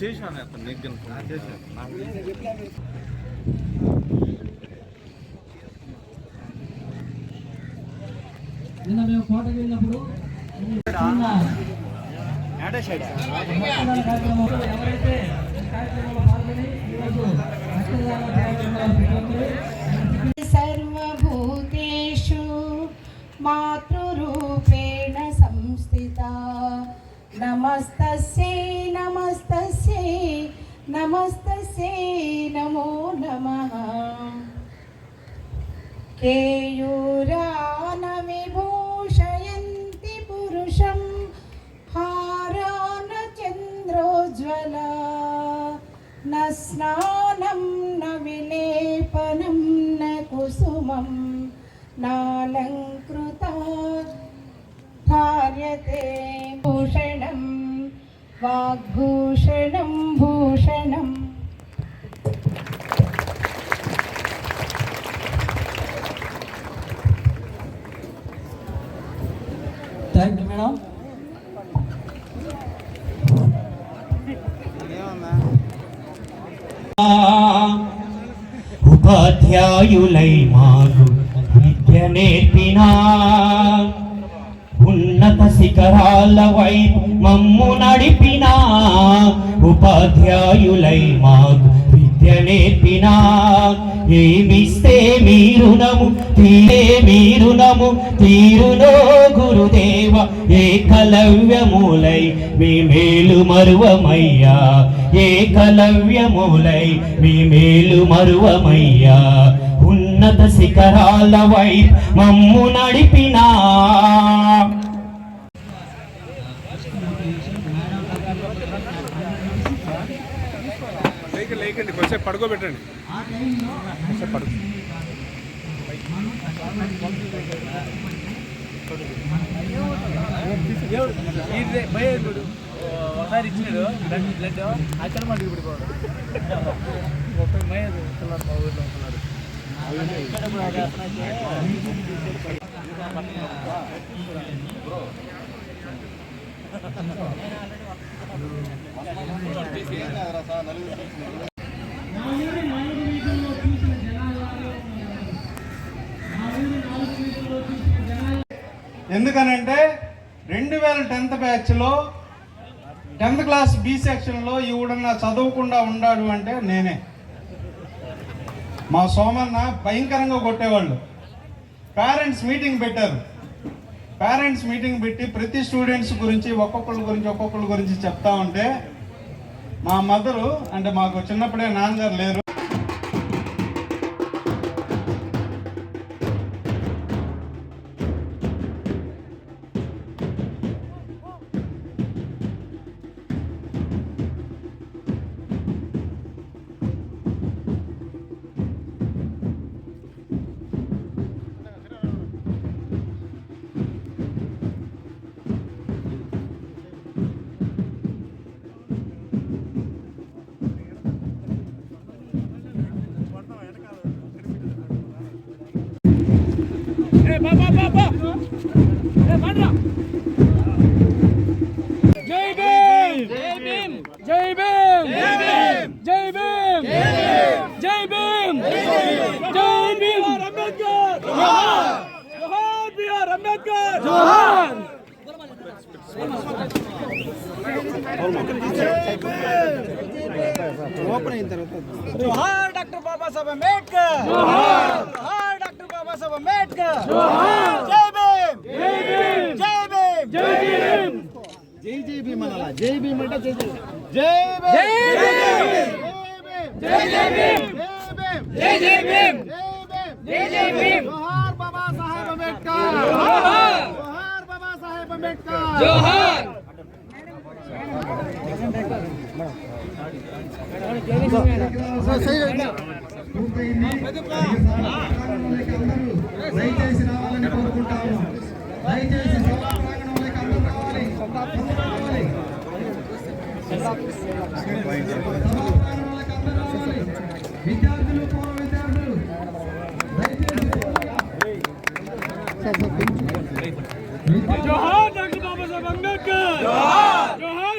చేశాను అతను చేశాను నిన్న మేము కోటకి వెళ్ళినప్పుడు చిన్న రక్తదాన కార్యక్రమంలో ఎవరైతే ఈ కార్యక్రమంలో పాల్గొని ఈరోజు రక్తదాన కార్యక్రమంలో పాల్గొని సర్వభూతేషు మాతృరూపేణ సంస్థితా. నమస్తస్యై నమస్తే నమో నమ. కేయూరానమి భూషయంతి పురుషం హారాన చంద్రోజ్వల న స్నానం న విలేపనం న కుసుమం నాలంకృత భార్యతే. ఉపాధ్యాయులై మాకు విద్య నేర్పినా ఉన్నత శిఖరాల వైపు మమ్ము నడిపినా. ఉపాధ్యాయులై మాకు విద్య నేర్పినా. ఏమిస్తే మీరునము తీరే మీరునము తీరునో గురుదేవ ఏకలవ్యములై మీ మేలు మరువమయ్యా. ఏకలవ్యములై మీ మేలు మరువమయ్యా. ఉన్నత శిఖరాల వై మమ్ము నడిపినా. లేకండి కొంచెం పడుకోబెట్టండి. కొంచెం పడుకో. ఒకసారి ఇచ్చినాడు. బ్లడ్ బ్లడ్ అక్కడ పడిపోవడం ముప్పై మై ఎందుకనంటే రెండు వేల టెన్త్ బ్యాచ్లో టెన్త్ క్లాస్ బి సెక్షన్లో ఈవిడన్న చదవకుండా ఉన్నాడు అంటే నేనే. మా సోమన్న భయంకరంగా కొట్టేవాళ్ళు. పేరెంట్స్ మీటింగ్ పెట్టారు. పేరెంట్స్ మీటింగ్ పెట్టి ప్రతి స్టూడెంట్స్ గురించి ఒక్కొక్కళ్ళ గురించి ఒక్కొక్కళ్ళ గురించి చెప్తా ఉంటే మా మదరు అంటే మాకు చిన్నప్పుడే నాన్నగారు లేరు. జై భీమ్ జై భీమ్ జై భీమ్ జై భీమ్ జై భీమ్ జై భీమ్ అంబేద్కర్ జోహార్ జోహార్ బిఆర్ అంబేద్కర్ జోహార్ జోహార్ డాక్టర్ బాబాసాహెబ్ అంబేద్కర్ జోహార్ జోహార్ డాక్టర్ బాబాసాహెబ్ అంబేద్కర్ జై భీమ్ జై భీమ్ జై భీమ్ జై భీమ్ జై భీమ్ జై భీమ్ జై జై భీమ్ జై జై భీమ్ జై జై భీమ్ జోహార్ బాబా సాహెబ్ అంబేద్కర్ జోహార్ జోహార్ బాబా సాహెబ్ అంబేద్కర్ జోహార్ దయచేసి రావాలని కోరుకుంటాము దయచేసి సభా ప్రాంగణంలోకి అందరూ రావాలి సభా ప్రాంగణంలోకి అందరూ రావాలి విద్యార్థులు పూర్వ విద్యార్థులు దయచేసి జోహార్ డాక్టర్ బాబాసాహెబ్ అంబేద్కర్ జోహార్ జోహార్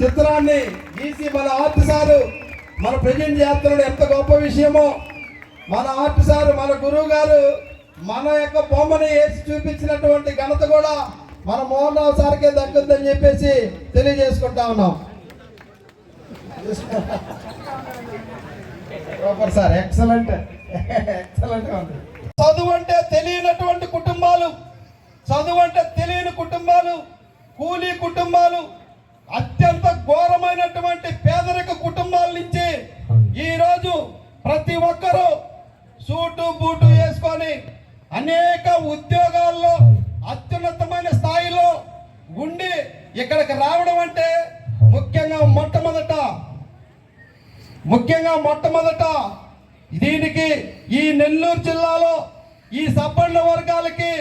చిత్రాన్ని గీసి మన ఆర్ట్ సారు మన ప్రజెంట్ చేస్తున్నాడు ఎంత గొప్ప విషయమో. మన ఆర్ట్ సారు మన గురువు గారు మన యొక్క బొమ్మని వేసి చూపించినటువంటి ఘనత కూడా మన మోహన్ రావు సార్కే దక్కుద్దని చెప్పేసి తెలియజేసుకుంటా ఉన్నాం. సూపర్ సార్ ఎక్సలెంట్ ఎక్సలెంట్ ఉంది. చదువు అంటే తెలియనటువంటి కుటుంబాలు చదువు అంటే తెలియని కుటుంబాలు కూలీ కుటుంబాలు ఘోరమైనటువంటి పేదరిక కుటుంబాల నుంచి ఈ రోజు ప్రతి ఒక్కరూ సూటు బూటు వేసుకొని అనేక ఉద్యోగాల్లో అత్యున్నతమైన స్థాయిలో ఉండి ఇక్కడికి రావడం అంటే ముఖ్యంగా మొట్టమొదట ముఖ్యంగా మొట్టమొదట దీనికి ఈ నెల్లూరు జిల్లాలో ఈ సబ్బండ వర్గాలకి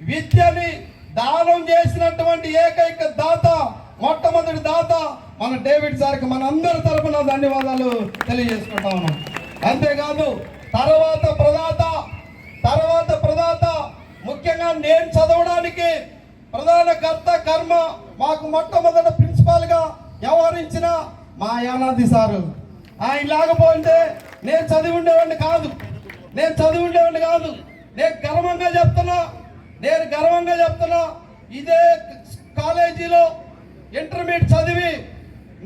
విద్యని దానం చేసినటువంటి ఏకైక దాత మొట్టమొదటి దాత మన డేవిడ్ సార్కి మన అందరి తరపున ధన్యవాదాలు తెలియజేసుకుంటా ఉన్నాం. అంతేకాదు తర్వాత ప్రదాత తర్వాత ప్రదాత ముఖ్యంగా నేను చదవడానికి ప్రధాన కర్త కర్మ మాకు మొట్టమొదట ప్రిన్సిపాల్గా వ్యవహరించిన మా యానాది సారు. ఆయన లేకపోతే నేను చదివి ఉండేవాడిని కాదు. నేను చదివి ఉండేవాడిని కాదు. నేను గర్వంగా చెప్తున్నా నేను గర్వంగా చెప్తున్నా ఇదే కాలేజీలో ఇంటర్మీడియట్ చదివి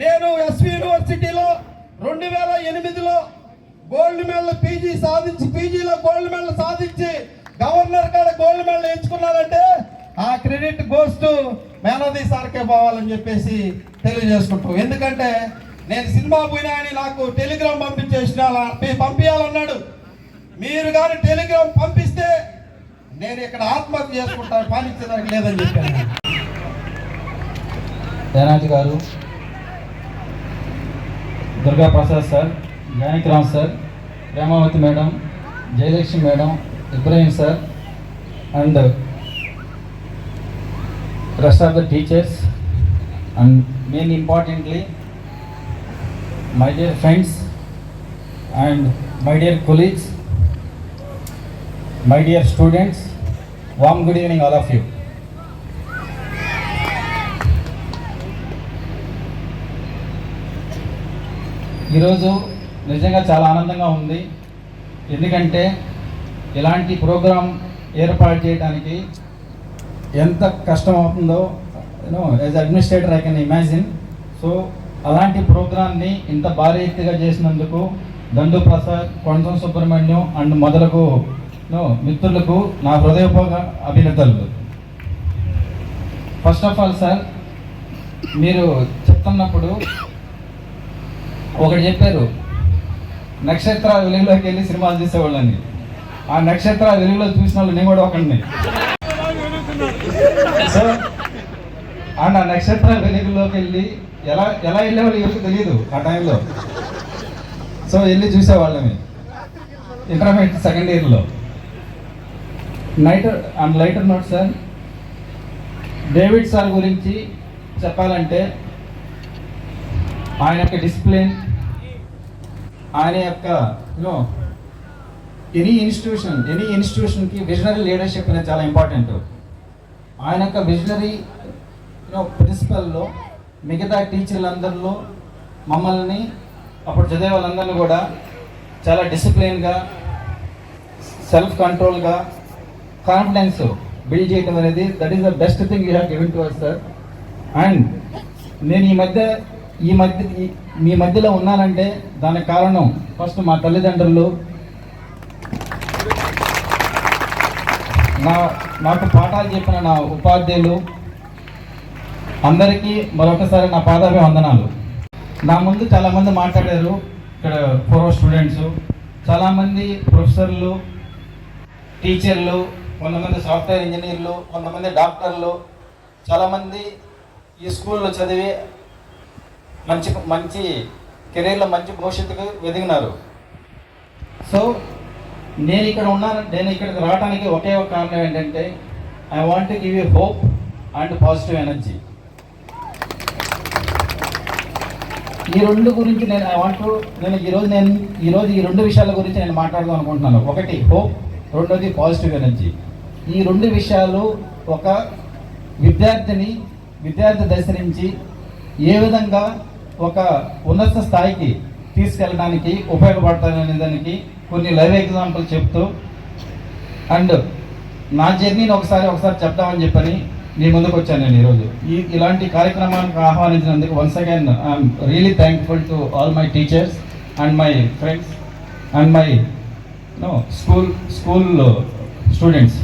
నేను ఎస్వి యూనివర్సిటీలో రెండు వేల ఎనిమిదిలో గోల్డ్ మెడల్ పీజీ సాధించి పీజీలో గోల్డ్ మెడల్ సాధించి గవర్నర్ కాడ గోల్డ్ మెడల్ ఎంచుకున్నారంటే ఆ క్రెడిట్ గోస్ టు మేనది సార్కే పోవాలని చెప్పేసి తెలియజేసుకుంటాం. ఎందుకంటే నేను సినిమా పోయినా అని నాకు టెలిగ్రామ్ పంపించేసిన పంపించాలన్నాడు మీరు కానీ టెలిగ్రామ్ పంపిస్తే నేను ఇక్కడ ఆత్మహత్య చేసుకుంటాను పాలించడానికి లేదని చెప్పాను. Dayanath garu Durga Prasad sir Janakiram sir Premavathi madam Jayalakshmi madam Ibrahim sir and rest of the teachers and main importantly my dear friends and my dear colleagues my dear students warm good evening all of you ఈరోజు నిజంగా చాలా ఆనందంగా ఉంది. ఎందుకంటే ఇలాంటి programme ఏర్పాటు చేయడానికి ఎంత కష్టం అవుతుందో you know as administrator I can imagine so అలాంటి ప్రోగ్రాంని ఇంత భారీ ఎత్తుగా చేసినందుకు దండు ప్రసాద్ కొండం సుబ్రహ్మణ్యం అండ్ మొదలగు మిత్రులకు నా హృదయపూర్వక అభినందనలు. ఫస్ట్ ఆఫ్ ఆల్ సార్ మీరు చెప్తున్నప్పుడు ఒకటి చెప్పారు నక్షత్ర వెలుగులోకి వెళ్ళి సినిమాలు చూసేవాళ్ళని. ఆ నక్షత్ర వెలుగులో చూసిన వాళ్ళు నేను కూడా ఒకడిని. సో అండ్ ఆ నక్షత్ర వెలుగులోకి వెళ్ళి ఎలా ఎలా వెళ్ళేవాళ్ళు ఎవరికి తెలియదు ఆ టైంలో. సో వెళ్ళి చూసేవాళ్ళని. ఇంటర్మీడియట్ సెకండ్ ఇయర్లో. Night and lighter note sir. David sir గురించి చెప్పాలంటే ఆయన యొక్క డిసిప్లిన్ ఆయన యొక్క you know any institution any ఇన్స్టిట్యూషన్కి visionary leadership అనేది చాలా ఇంపార్టెంట్ ఆయన యొక్క విజనరీ యూనో ప్రిన్సిపల్లో మిగతా టీచర్లందరిలో మమ్మల్ని అప్పుడు చదివే వాళ్ళందరినీ కూడా చాలా డిసిప్లిన్గా సెల్ఫ్ కంట్రోల్గా కాన్ఫిడెన్స్ బిల్డ్ చేయడం అనేది that is the best thing you have given to us sir and నేను ఈ మధ్య ఈ మధ్య మీ మధ్యలో ఉన్నానంటే దానికి కారణం ఫస్ట్ మా తల్లిదండ్రులు. నా నాకు పాఠాలు చెప్పిన నా ఉపాధ్యాయులు. అందరికీ మరొకసారి నా పాదాభి వందనాలు నా ముందు చాలామంది మాట్లాడారు ఇక్కడ పూర్వ స్టూడెంట్స్. చాలామంది ప్రొఫెసర్లు టీచర్లు కొంతమంది సాఫ్ట్వేర్ ఇంజనీర్లు కొంతమంది డాక్టర్లు. చాలామంది ఈ స్కూల్లో చదివి మంచి మంచి కెరీర్లో మంచి భవిష్యత్తుకు ఎదిగినారు సో నేను ఇక్కడ ఉన్నాను నేను ఇక్కడికి రావడానికి ఒకే ఒక కారణం ఏంటంటే I want give you hope and positive energy ఈ రెండు గురించి నేను ఐ వాంట్ నేను ఈరోజు నేను ఈరోజు ఈ రెండు విషయాల గురించి నేను మాట్లాడదాం అనుకుంటున్నాను. ఒకటి హోప్ రెండోది పాజిటివ్ ఎనర్జీ ఈ రెండు విషయాలు ఒక విద్యార్థిని విద్యార్థి దశ నుంచి ఏ విధంగా ఒక ఉన్నత స్థాయికి తీసుకెళ్ళడానికి ఉపయోగపడతాయనే దానికి కొన్ని లైవ్ ఎగ్జాంపుల్ చెప్తూ అండ్ నా జర్నీని ఒకసారి ఒకసారి చెప్తామని చెప్పని మీ ముందుకు వచ్చాను నేను ఈరోజు. ఈ ఇలాంటి కార్యక్రమానికి ఆహ్వానించినందుకు once again I'm really thankful to all my teachers and my friends and my no school school students